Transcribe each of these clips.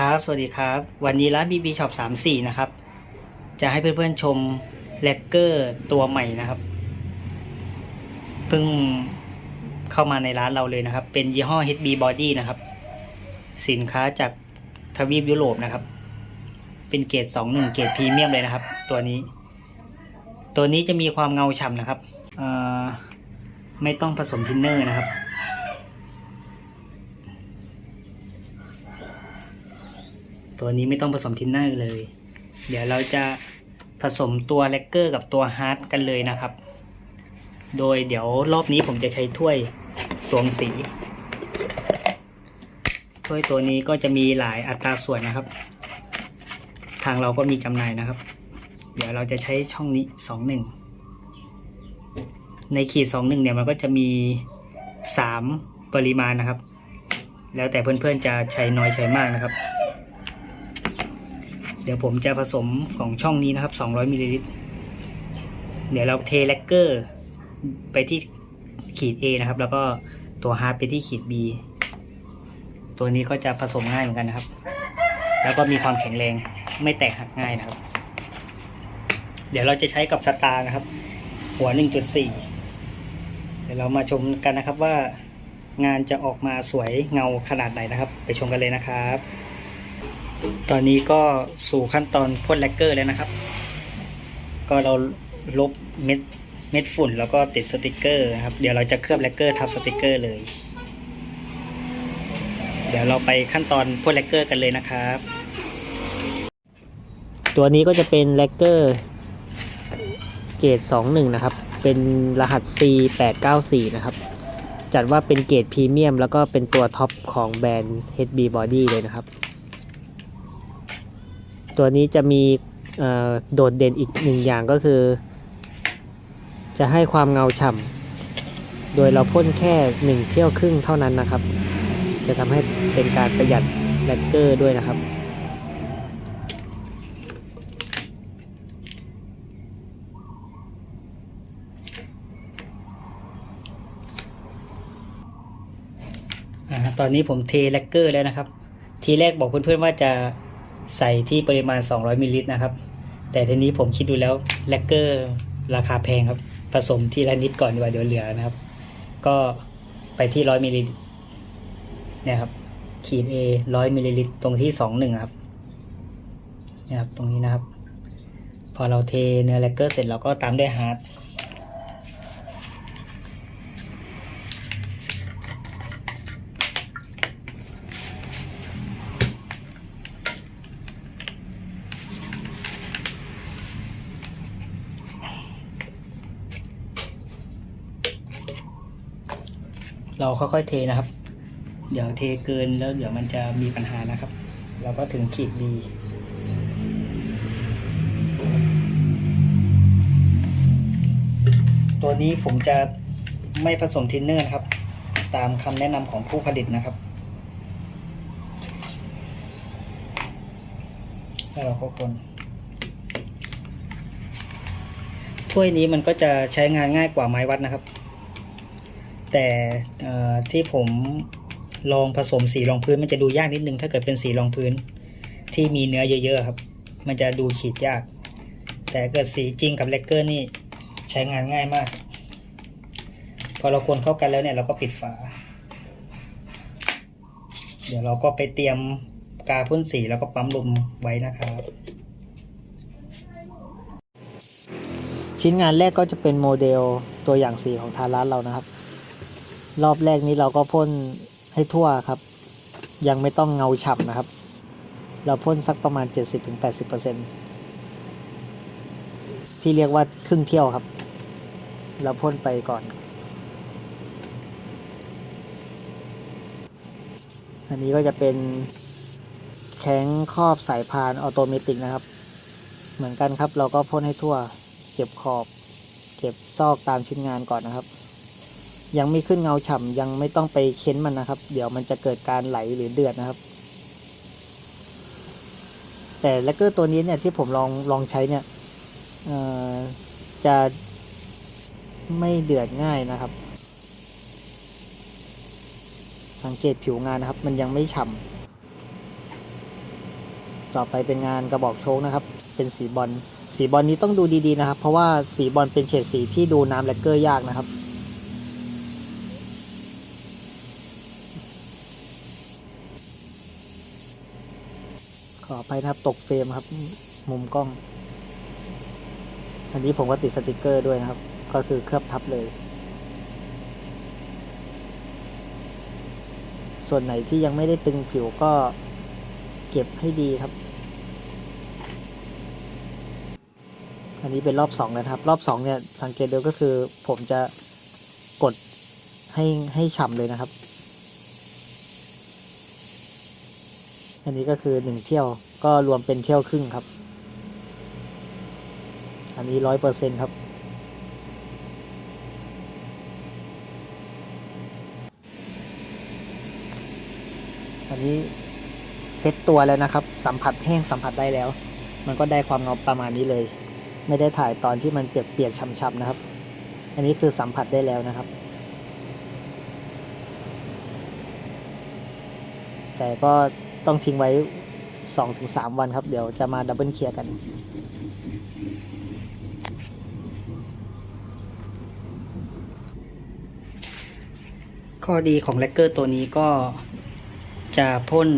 ครับ สวัสดีครับ วันนี้ร้าน BB Shop 34นะครับ จะให้เพื่อนๆชมแลกเกอร์ตัวใหม่นะครับ เพิ่งเข้ามาในร้านเราเลยนะครับ เป็นยี่ห้อ HB Body นะครับ สินค้าจากทวีปยุโรปนะครับ เป็นเกรด21เกรดพรีเมียมเลยนะครับ ตัวนี้ ตัวนี้จะมีความเงาฉ่ำนะครับ ไม่ต้องผสมทินเนอร์นะครับ ตัวนี้ไม่ต้องผสมทินเนอร์เลย เดี๋ยวเราจะผสมตัวแลกเกอร์กับตัวฮาร์ดกันเลยนะครับ โดยเดี๋ยวรอบนี้ผมจะใช้ถ้วยตวงสี ถ้วยตัวนี้ก็จะมีหลายอัตราส่วนนะครับ ทางเราก็มีจำหน่ายนะครับ เดี๋ยวเราจะใช้ช่องนี้สองหนึ่งในขีดสองหนึ่งเนี่ยมันก็จะมีสามปริมาณนะครับ แล้วแต่เพื่อนๆจะใช้น้อยใช้มากนะครับ ดี๋ยวผมจะผสมของช่องนี้นะครับ 200มิลลิลิตร เดี๋ยวเราเทแลกเกอร์ไปที่ขีด A นะครับ แล้วก็ตัวฮาร์ดไปที่ขีด B ตัวนี้ก็จะผสมง่ายเหมือนกันนะครับ แล้วก็มีความแข็งแรงไม่แตกหักง่ายนะครับ เดี๋ยวเราจะใช้กับสตาร์นะครับ หัว 1.4 เดี๋ยวเรามาชมกันนะครับว่างานจะออกมาสวยเงาขนาดไหนนะครับ ไปชมกันเลยนะครับ ตอนนี้ก็สู่ขั้นตอนพ่นแลกเกอร์แล้วนะครับ ก็เราลบเม็ดเม็ดฝุ่นแล้วก็ติดสติกเกอร์นะครับ เดี๋ยวเราจะเคลือบแลกเกอร์ทับสติกเกอร์เลย เดี๋ยวเราไปขั้นตอนพ่นแลกเกอร์กันเลยนะครับ ตัวนี้ก็จะเป็นแลกเกอร์เกรด21 นะครับ เป็นรหัส C894 นะครับ จัดว่าเป็นเกรดพรีเมียม แล้วก็เป็นตัวท็อปของแบรนด์ HB Body เลยนะครับ ตัวนี้จะมีโดดเด่นอีกหนึ่งอย่างก็คือ จะให้ความเงาฉ่ำโดยเราพ่นแค่หนึ่งเที่ยวครึ่งเท่านั้นนะครับ จะทำให้เป็นการประหยัดแลกเกอร์ด้วยนะครับตอนนี้ผมเทแลกเกอร์แล้วนะครับ ทีแรกบอกเพื่อนๆว่าจะ ใส่ที่ปริมาณ 200มิลลิลิตรนะครับ แต่ทีนี้ผมคิดดูแล้วแลกเกอร์ราคาแพงครับ ผสมทีละนิดก่อนดีกว่าเดี๋ยวเหลือนะครับ ก็ไปที่ 100มิลลิลิตรนี่ยครับขีด A 100มิลลิลิตรตรงที่ 21 ครับนี่ยครับ ตรงนี้นะครับ พอเราเทเนื้อแลกเกอร์เสร็จเราก็ตามด้วยฮาร์ด เราค่อยๆเทนะครับ เดี๋ยวเทเกินแล้วเดี๋ยวมันจะมีปัญหานะครับ เราก็ถึงขีด B ตัวนี้ผมจะไม่ผสมทินเนอร์ครับ ตามคำแนะนำของผู้ผลิตนะครับ แล้วเราก็คนถ้วยนี้มันก็จะใช้งานง่ายกว่าไม้วัดนะครับ แต่ที่ผมลองผสมสีรองพื้นมันจะดูยากนิดนึง ถ้าเกิดเป็นสีรองพื้น ที่มีเนื้อเยอะๆครับ มันจะดูขีดยาก แต่เกิดสีจริงกับเลกเกอร์นี่ใช้งานง่ายมาก พอเราคนเข้ากันแล้วเนี่ยเราก็ปิดฝา เดี๋ยวเราก็ไปเตรียมกาพ่นสีแล้วก็ปั๊มลมไว้นะครับ ชิ้นงานแรกก็จะเป็นโมเดลตัวอย่างสีของทาร้านเรานะครับ รอบแรกนี้เราก็พ่นให้ทั่วครับ ยังไม่ต้องเงาฉ่ำนะครับ เราพ่นสักประมาณ 70-80%ที่เรียกว่าครึ่งเที่ยวครับ เราพ่นไปก่อน อันนี้ก็จะเป็นแข้งครอบสายพานออโตเมติกนะครับ เหมือนกันครับเราก็พ่นให้ทั่ว เก็บขอบ เก็บซอกตามชิ้นงานก่อนนะครับ ยังไม่ขึ้นเงาฉ่ำยังไม่ต้องไปเค้นมันนะครับ เดี๋ยวมันจะเกิดการไหลหรือเดือดนะครับ แต่แลกเกอร์ตัวนี้เนี่ยที่ผมลองลองใช้เนี่ยจะไม่เดือดง่ายนะครับ สังเกตผิวงานนะครับ มันยังไม่ฉ่ำต่อไปเป็นงานกระบอกโชคนะครับ เป็นสีบอลสีบอลนี้ต้องดูดีๆนะครับ เพราะว่าสีบอลเป็นเฉดสีที่ดูน้ำแลกเกอร์ยากนะครับ ข ออภัยนะครับตกเฟรมครับ มุมกล้อง อันนี้ผมก็ติดสติกเกอร์ด้วยนะครับ ก็คือเคลือบทับเลย ส่วนไหนที่ยังไม่ได้ตึงผิวก็เก็บให้ดีครับ อันนี้เป็นรอบสองแล้วนะครับ รอบสองเนี่ยสังเกตดูก็คือผมจะกดให้ให้ฉ่ำเลยนะครับ อันนี้ก็คือหนึ่งเที่ยวก็รวมเป็นเที่ยวครึ่งครับ อันนี้ร้อยเปอร์เซ็นครับอันนี้เซ็ตตัวแล้วนะครับ สัมผัสแห้งสัมผัสได้แล้ว มันก็ได้ความเงาประมาณนี้เลย ไม่ได้ถ่ายตอนที่มันเปียกๆช้ำๆนะครับ อันนี้คือสัมผัสได้แล้วนะครับ แต่ก็ ต้องทิ้งไว้ 2-3 วันครับ เดี๋ยวจะมาดับเบิลเคลียร์กัน ข้อดีของแลกเกอร์ตัวนี้ก็จะพ่น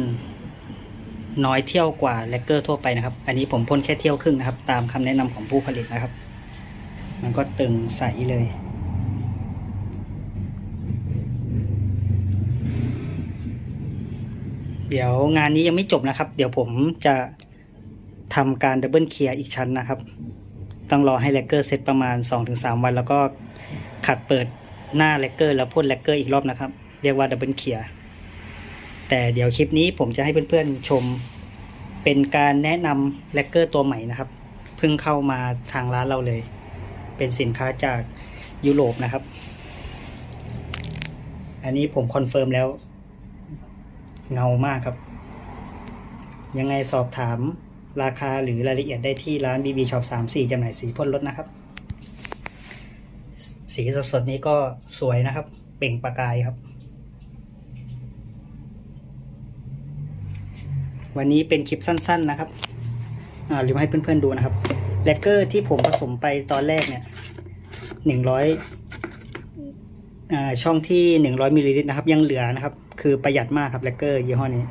น้อยเที่ยวกว่าแลกเกอร์ทั่วไปนะครับ อันนี้ผมพ่นแค่เที่ยวครึ่งนะครับ ตามคำแนะนำของผู้ผลิตนะครับ มันก็ตึงใสเลย เดี๋ยวงานนี้ยังไม่จบนะครับ เดี๋ยวผมจะทำการดับเบิลเคลียร์อีกชั้นนะครับ ต้องรอให้แลกเกอร์เซตประมาณ 2-3 วัน แล้วก็ขัดเปิดหน้าแลกเกอร์แล้วพ่นแลกเกอร์อีกรอบนะครับ เรียกว่าดับเบิลเคลียร์แต่เดี๋ยวคลิปนี้ผมจะให้เพื่อนๆชมเป็นการแนะนำแลกเกอร์ตัวใหม่นะครับ เพิ่งเข้ามาทางร้านเราเลย เป็นสินค้าจากยุโรปนะครับ อันนี้ผมคอนเฟิร์มแล้ว เงามากครับ ยังไงสอบถามราคาหรือรายละเอียดได้ที่ร้าน BB Shop 34จำหน่ายสีพ่นรถนะครับ สีสดๆนี้ก็สวยนะครับ เปล่งประกายครับ วันนี้เป็นคลิปสั้น ๆนะครับอ่าลืมให้เพื่อนๆดูนะครับ แลกเกอร์ที่ผมผสมไปตอนแรกเนี่ยหนึ่งร้อย ช่องที่ 100มิลลิลิตรนะครับ ยังเหลือนะครับ คือประหยัดมากครับแลกเกอร์ยี่ห้อนี้